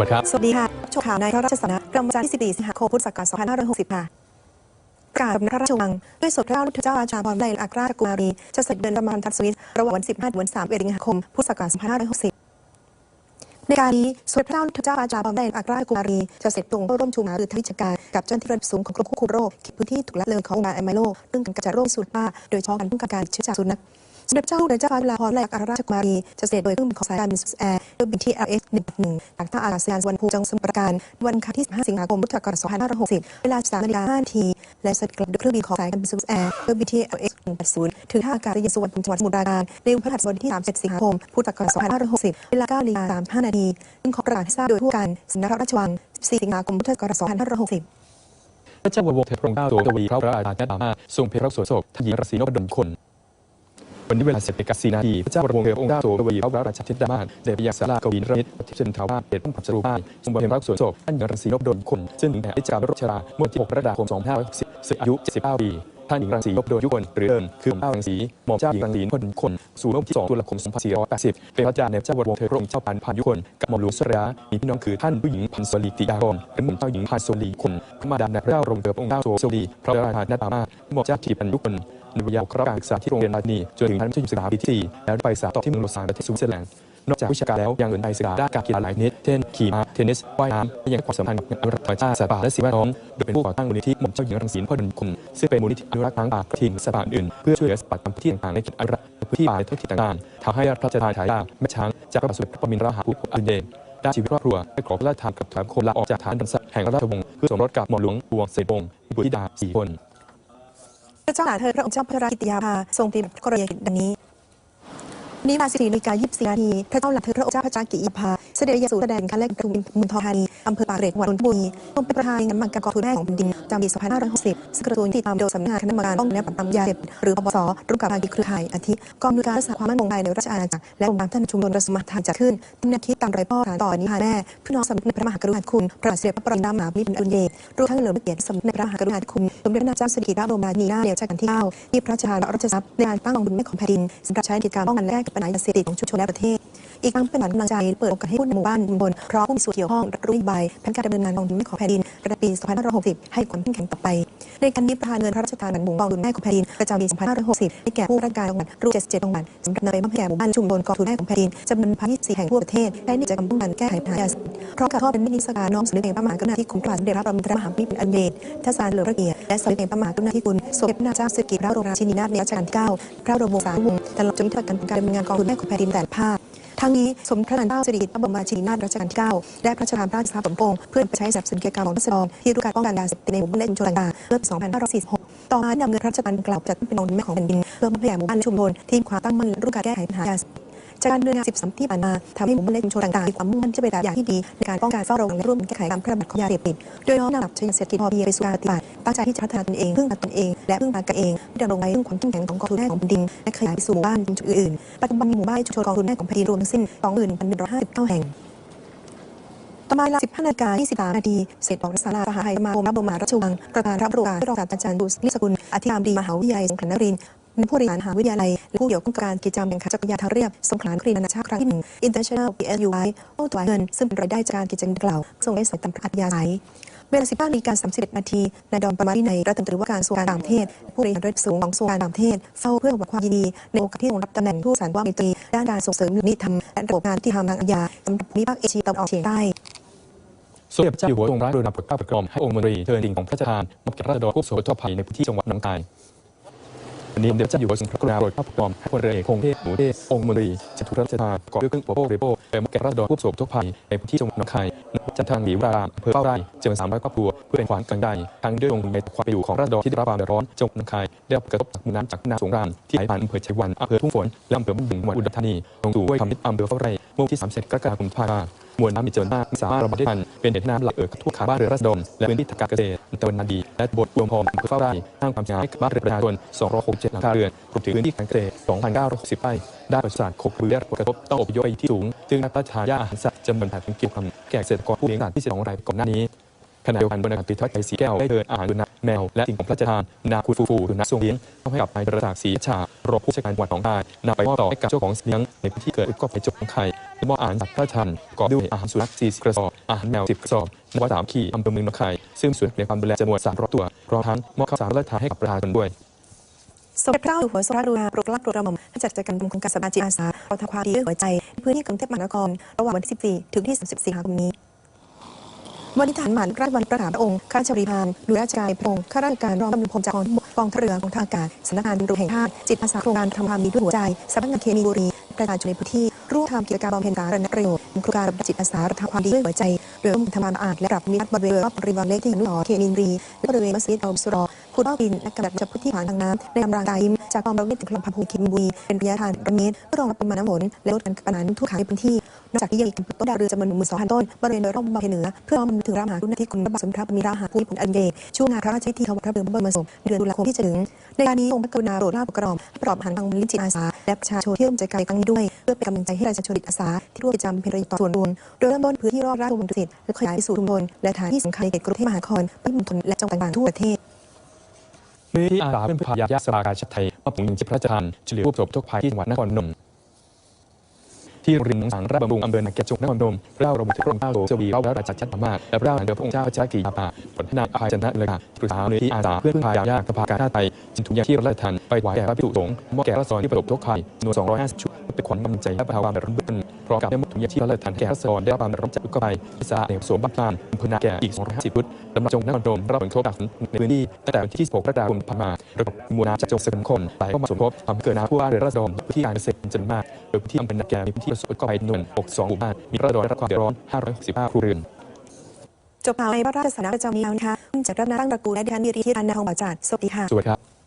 สวัสดีครับ สวัสดีค่ะชมข่าวในพระราชสำนักประจำวันที่14สิงหาคมพุทธศักราช2560 ค่ะกราบพระราชวัง ด้วยสดเกล้าลูกเจ้าอาชาพรไดอัคราชกุมารี จะเสด็จเดินประมาณทัศสวิสระหว่างวัน 15ถึงวัน3เดือนสิงหาคมพุทธศักราช2560 ในการนี้สมเด็จพระเจ้าลูกเจ้าอาชาพรไดอัคราชกุมารี จะเสด็จตรงร่วมชูหารือทวิชการกับเจ้าหน้าที่ระดับสูงของกรมควบคุมโรคเขตพื้นที่ถูกละเลยขององค์การอนามัยโลกเรื่องการกระจายโรคสูตรป้าโดยเฉพาะการป้องกันการติดเชื้อจากสุนัข สมเด็จเจ้าลูกเจ้าฟ้าเวลาพรณ์และอัคราชกุมารีจะเสด็จโดยเครื่องบินของสายการบินสวิสแอร์โดยบินที่ LX 181จากท่าอากาศยานสุวรรณภูมิจังหวัดสมุทรปราการวันอังคารที่ 15 สิงหาคมพุทธศักราช2560 เวลา3นาฬิกา5นาทีและเสด็จกลับด้วยเครื่องบินของสายการบินสวิสแอร์โดยบินที่ LX 180ถึงท่าอากาศยานสุวรรณภูมิจังหวัดสมุทรปราการในวันพฤหัสบดีที่ 30 สิงหาคมพุทธศักราช2560 เวลา9นาฬิกา35นาทีซึ่งขอประกาศให้ทราบโดยผู้การสำนักพระราชวัง 14 สิงหาคมพุทธศักราช2560พระเจ้าวรวงศ์เทพระองค์เก้าตัวกวีพระราชาญาตามาทรงเพรักษวนโศกทยิงรศีนพดลคน วันนี้เวลาเสร็จไปกับสีนาทีพระเจ้าวรวงเทพองค์เก้าตัวกวีพระราชาธิดามาเดชไปยังศาลากวีรมิตรที่เชนทาวาเดชพุ่มผับสรูปายทรงบำเพ็ญรักษวนศกท่านหญิงรศีนพดลคนซึ่งถึงแก่อิจาโรชราเมื่อที่6กรกฎาคม2560ซึ่งอายุ 79 ปีท่านหญิงรังสีนพดลยุคนหรือเดิมคือหม่อมเจ้ารังสีหม่อมเจ้าหญิงรังสีนพดลคนสู่เมื่อที่2ตุลาคม2480เป็นพระจารย์ในพระเจ้าวรวงศ์เทพองค์เจ้าพันพันยุคนกับหม่อมหลวงสระมีพี่น้องคือท่านผู้หญิงพันสลีติยากรหรือหม่อมเจ้าหญิงพันสลีคนพระมาดามในพระเจ้ารวงศ์เทพองค์เจ้าโสดีพระราชาญาตามาหม่อมเจ้าทีพันยุคน ในวิทยาการศึกษาที่โรงเรียนราชนีจนถึงชั้นมัธยมศึกษาปีที่4แล้วไปศึกษาต่อที่เมืองโลซานประเทศสวิตเซอร์แลนด์นอกจากวิชาการแล้วยังเรียนไปศึกษาด้านการกีฬาหลายชนิดเช่นขี่ม้าเทนนิสว่ายน้ำและยังความสัมพันธ์กับอนุรักษ์ธรรมชาติสัตว์ป่าและสิ่งแวดล้อมโดยเป็นผู้ก่อตั้งมูลนิธิหม่อมเจ้าหญิงรังสีพ่อดลคุณซึ่งเป็นมูลนิธิอนุรักษ์ช้างป่ากระทิงสัตว์ป่าอื่นเพื่อช่วยเหลือสัตว์ป่าตามที่ต่างๆในเขตอนุรักษ์พื้นที่ป่าในท้องถิ่นต่างๆทำให้พระราชทานฉายาแม่ช้างจากพระบาทสมเด็จพระปรมินทรมหาภูมิพลอดุลยเดชด้านชีวิตครอบครัวได้ขอพระราชทานกับถามคนลาออกจากฐานบรรษัทแห่งราชวงศ์เพื่อสมรสกับหม่อมหลวงบวงเสด็จวงศ์บุตรธิดาสี่คน ระเจ้าหลานเธอพระองค์เจ้าพระราชกิติยาภาทรงตีมกรณียดังนี้ นิวาสิรินาฬิกา24นาทีพระเจ้าหลานเธอพระองค์เจ้าพระจักรกิติยภาเสด็จยาสูแสดงการแลกกรุงมุนทองธานีอำเภอปากเกร็ดจังหวัดนนทบุรีทรงเป็นประธานงานมังกรกองทุนแม่ของแผ่นดินประจำปี2560ซึ่งกระทรวงยุติธรรมโดยสำนักงานคณะกรรมการป้องกันและปราบปรามยาเสพติดหรือปปสร่วมกับภาคีเครือข่ายอาทิกองอำนวยการรักษาความมั่นคงภายในราชอาณาจักรและองค์การท่านชุมชนกระทรวงมหาดไทยจัดขึ้นตามแนวคิดตามรอยพ่อฐานต่อนิพานแม่พี่น้องสำนึกในพระมหากรุณาธิคุณพระบาทสมเด็จพระปรมินทรมหาภูมิพลอดุลยเดชรวมทั้งเหลิมพระเกียรติสำนึกในพระมหากรุณาธิคุณสมเด็จพระนางเจ้าสิริกิติ์พระบรมราชินีนาถในรัชกาลที่เก้าที่พระราชทานรัชทรัพย์ในการตั้งกองทุนแม่ของแผ่นดินสำหรับใช้ในการป้องกันและแก้ไขปัญหายาเสพติดของชุมชนและประเทศ อีกทั้งเป็นหลักกำลังใจเปิดโอกาสให้ผู้ในหมู่บ้านชุมชนพร้อมผู้มีส่วนเกี่ยวข้องรู้นโยบแผนการดำเนินงานกองทุนของแผ่นดินประจำปี 2560 ให้ความเข้มแข็งต่อไป ในการนี้ประธานเงินพระราชทานหมู่กองทุนแม่ของแผ่นดินประจำปี 2560ให้แก่ผู้ราชการจังหวัดรวม77จังหวัดสำหรับนำไปมอบให้แก่หมู่บ้านชุมชนกองทุนแม่ของแผ่นดินจำนวน124แห่งทั่วประเทศได้ในกิจกรรมป้องกันแก้ไขปัญหายาเสพติดพร้อมกับทอดเป็นนิทรรศการน้อมสำนึกในพระมหากรุณาธิคุณพระบาทสมเด็จพระปรมินทรมหาภูมิพลอดุลยเดชทศานเหลิมพระเกียรติ และสำนึกในพระมหากรุณาธิคุณสมเด็จพระนางเจ้าสิริกิติ์พระบรมราชินีนาถในรัชกาลที่เก้าพระบรมวงศานุวงศ์ตลอดจนถึงการดำเนินงานกองทุนแม่ของแผ่นดินแต่ละภาคทั้งนี้สมพระนางเจ้าสิริกิติ์พระบรมราชินีนาถรัชกาลที่9ได้พระราชทานพระราชทรัพย์สมพงษ์เพื่อไปใช้สนับสนุนกิจการของรัษฎรที่รู้การป้องกันยาเสพติดในหมู่บ้านและชุมชนต่างๆเมื่อปี2546 ต่อมานำเงินพระราชทานกล่าวจัดเป็นองทุนแม่ของแผ่นดินเพื่อมาพยายามหมู่บ้านชุมชนที่มีความตั้งมั่นและรู้การแก้ไขปัญหายาเสพติด จากการดำเนินงาน 13 ที่ผ่านมาทำให้หมู่บ้านและชุมชนต่างๆมีความมุ่งมั่นจะเป็นแบบอย่างที่ดีในการป้องกันเฝ้าระวังและร่วมแก้ไขการแพร่ระบาดของยาเสพติดโดยน้อมนำหลักเชิงเศรษฐกิจพอเพียงไปสู่การปฏิบัติตั้งใจที่จะพัฒนาตนเองพึ่งพาตนเอง และพึ่งพากันเองดำรงไว้ซึ่งความเข้มแข็งของกองทุนแม่ของแผ่นดินและขยายไปสู่หมู่บ้านชุมชนอื่นๆปัจจุบันมีหมู่บ้านชุมชนกองทุนแม่ของแผ่นดินรวมทั้งสิ้น21,159แห่งต่อมาเวลา15นาฬิกา23นาทีเสร็จออกศาลาสหายสมาคมรับบรมราชวัง ประธานรับโอกาสรองศาสตราจารย์ดุสนิสกุลอธิการบดีมหาวิทยาลัยสงขลานครินทร์ ผู้บริหารมหาวิทยาลัย และผู้เกี่ยวข้องกับการกิจกรรมแข่งขันจักรยานทางเรียบสงขลานครินานาชาติครั้งที่1 International PSUI โอ้ตัวเงิน ซึ่งเป็นรายได้จากการกิจกรรมกล่าวส่งให้สายตามอัธยาศัยเวลา15นาฬิกา31นาทีนายดอนประมาณีในรัฐมนตรีว่าการกระทรวงการต่างประเทศ ผู้บริหารระดับสูงของกระทรวงการต่างประเทศ เฝ้าเพื่อแสดงความยินดี ในโอกาสที่ทรงรับตำแหน่งผู้สานว่ามิตรีด้านการส่งเสริมยุติธรรมและระบบงานที่ทำทางอาญาสำหรับภูมิภาคเอเชียตะวันออกเฉียงใต้สมเด็จพระเจ้าอยู่หัวทรงรับโดยนำปกเกล้าปกกรอมให้องค์มนตรีเชิญดิ่งของพระราชทานมอบแก่ราษฎรผู้ประสบทั่วภัยในพื้นที่จังหวัดหนองคาย วันนี้สมเด็จะเจ้าอยู่หัวทรงพระกรุณาโปรดเกล้าปกรมให้พลเรือเอกพงเทพหนูเทพองค์มนตรีจะถูกระราชทานประกอบด้วยเครื่องปโภคบริโภคไปมอบแก่ราษฎรผู้ประสบทั่วภัยในพื้นที่จังหวัดหนองคายจันทางหมีวรารามอำเภอเป้าไร่จำนวน300ครอบครัวเพื่อเป็นขวัญกำลังใจทางด้วยลงค์ในความเป็นอยู่ของราษฎรที่ได้รับความเดือดร้อนจังหวัดหนองคายได้รับผลกระทบจากน้ำจากน้ำสงครามที่ไหลผ่านอำเภอชัยวันอำเภอทุ่งฝนและอำเภอบ้านบึงจังหวัดอุดรธานีลงสู่ห้วยคำนิดอำเภอเฝ้าไร่เมื่อวันที่30กรกฎาคมที่ผ่านมา มวลน้ำมีจำนวนมากสามารถระบายได้ทัน เป็นเหตุน้ำไหลเอ่อเข้าท่วขาบ้านเรือนราษฎรและพื้นที่ทางการเกษตรตะวันนาดี และบลรวมพอำเภอเฝ้าไร่สร้างความเสียหายให้บ้านเรือนประชาชน267หลังคาเรือนรวมถึงพื้นที่การเกษตร2,960ไร่ด้านปศุสัตว์คกเรือได้รับผลกระทบต้องอพยพไปที่สูงจึงนักพัฒนาญาอาหารสัตว์จำนวน8ถึงกิโลกรัมแก่เกษตรกรผู้เลี้ยงสัตว์ที่12รายก่อนหน้านี้ขณะเดียวกันบนอากาศติดทัศน์ไก่สีแก้วได้เดินอาหารสุนัขแมว และสิ่งของพระราชทานนาคูฟูฟูสุนัขทรงเลี้ยงทำให้กับนายประจักษ์ศรีชารองผู้จัดการจังหวัดหนองคายนำไปมอบต่อให้กับเจ้าของเลี้ยงในพื้นที่เกิดอุทกภัยจบของไข่ มออาหารจากพระราชทานประกอด้วยอาหารสุนัข40กระสอบ อาหารแมว 10 กระสอบนวัดสามขีอำเภอเมืองนองคายซึ่งส่วนในความดูแลจำนวน300ตัวพร้อมทั้งมอบข้าวสารพระทานให้กับประชาชนด้วยสมเด็จพระเจ้าอยู่หัวทรงพระกรุณาโปรดเกล้าโปรดกระหม่อมให้จัดกิจกรรมโครงการสมาจิตอาสาเราทำความดีด้วยหัวใจในพื้นที่กรุงเทพมหานครระหว่างวันที่14ถึงที่30สิงหาคมนี้วันนี้ฐานหมันราชวันประถามพระองค์ ข้าราชบริพารหน่วยราชการพระองค์ข้าราชการรองบำรุงพรมจากกองทัพเรือกองทัพอากาศสำนักงานดำรงแห่งชาติจิตอาสาโครงการทำความดีด้วยหัวใจสำนักงานเคมีบุรี ประชาชนในพื้นที่ร่วมทำกิจกรรมบำเพ็ญการณประโยชน์โครงการระดับจิตอาสาทำความดีด้วยหัวใจโดยร่วมทำความสะอาดและปรับมิตรบริเวณรอบริเวณเล็กที่อนุสาวรีย์เคมีบุรีและบริเวณมัสยิดอัลสุรอคุณอ้อกดินและกำจัดพื้นที่ขวางทางน้ำในอำรางกายิมจากกองเราเวทถึงคลองพัมพูเคมีบุรีเป็นระยะทาง100เมตรเพื่อรองรับปริมาณน้ำฝนและลดการกระนานทุกขังในพื้นที่ นอกจากนี้ยังมีการปลูกต้นดาวเรืองจำนวน12,000ต้นบริเวณโดยรอบบำเพ็ญเหนือเพื่อน้อมรำลึกถึงพระมหากรุณาธิคุณพระบาทสมเด็จพระปรมินทรมหาภูมิพลอดุลยเดชช่วงงานพระราชพิธีถวายพระเพลิงพระบรมศพเดือนตุลาคมที่จะถึงในการนี้ทรงพระกรุณาโปรดเกล้าโปรดกระหม่อมให้ปลอบหันทางมูลนิธิอาสาและประชาชนที่ร่วมใจกันในครั้งนี้ด้วยเพื่อเป็นกำลังใจให้ประชาชนจิตอาสาที่ร่วมกิจกรรมเป็นประโยชน์ต่อส่วนรวมโดยเริ่มต้นพื้นที่รอบราชวงศ์ดุสิตและขยายไปสู่ชุมชนและฐานที่สำคัญในเขตกรุงเทพมหานครปริมณฑลและจังหวัดต่างๆทั่วประเทศมูลนิธิอาสาเพื่อนพยาญาติสภากาชาติไทยมอบถุงยังชีพพระราชทานเหลือผู้ประสบทุกภัยที่จังหวัดนครพนม ที่รงเรียนหนองสังราชบำรุงอำเภอนาแกจังหวัดนครพนมพระเจ้าระบุถึงพระองค์เจ้าโสสวีพระราชาชัดมาศและพระเจ้าหลานเธอพระองค์เจ้าพัชรกิติยาภาผลพระนาอภัยชนะเลยค่ะปรึกษามูลนิธิอาสาเพื่อนพึ่งพายายากสภากาชาติไทยจึงถุงยางชีพพระราชทานไปถวแก่พระภิกษุสงฆ์มอบแก่พระสงฆ์ที่ประสบทุกข์ภัยจำนวน250ชุดเป็นขวัญกำลังใจและบรรเทาความเดือดร้อนบื้นพร้อมกับได้มอบถุงยางชีพพระราชทานแก่พระสงฆ์ได้รับความเดือดร้อนจากอุกกาภัยที่สาในสวนบ้านพานอำเภอนาแก่อีก250ชุดสำหรับจงนครพนมรับผลกระทบจากในพื้นที่ตั้งแต่วันที่26กรกฎาคมผ่านมาระบบมวลน้ำจากจังหวัดสกลนครไหลเข้ามาสมทบทำให้เกิดน้ำท่วมบ้านเรือนราษฎรพื้นที่การเกษตรเป็นจำนวนมาก โดยที่อำเภอนาแก่มีพื้นที่ประสบกภัยจำนวน62หมู่บ้าน มีราษฎระด้รับความเดือดร้อน 565 ครัวเรือน จบข่าวในพระราชสำนักประจำนี้แล้วนะคะจากรับนาตั้งตระกูลและดิฉันมีริธิรันนาทองบาจัดสวัสดีค่ะ สวัสดีครับ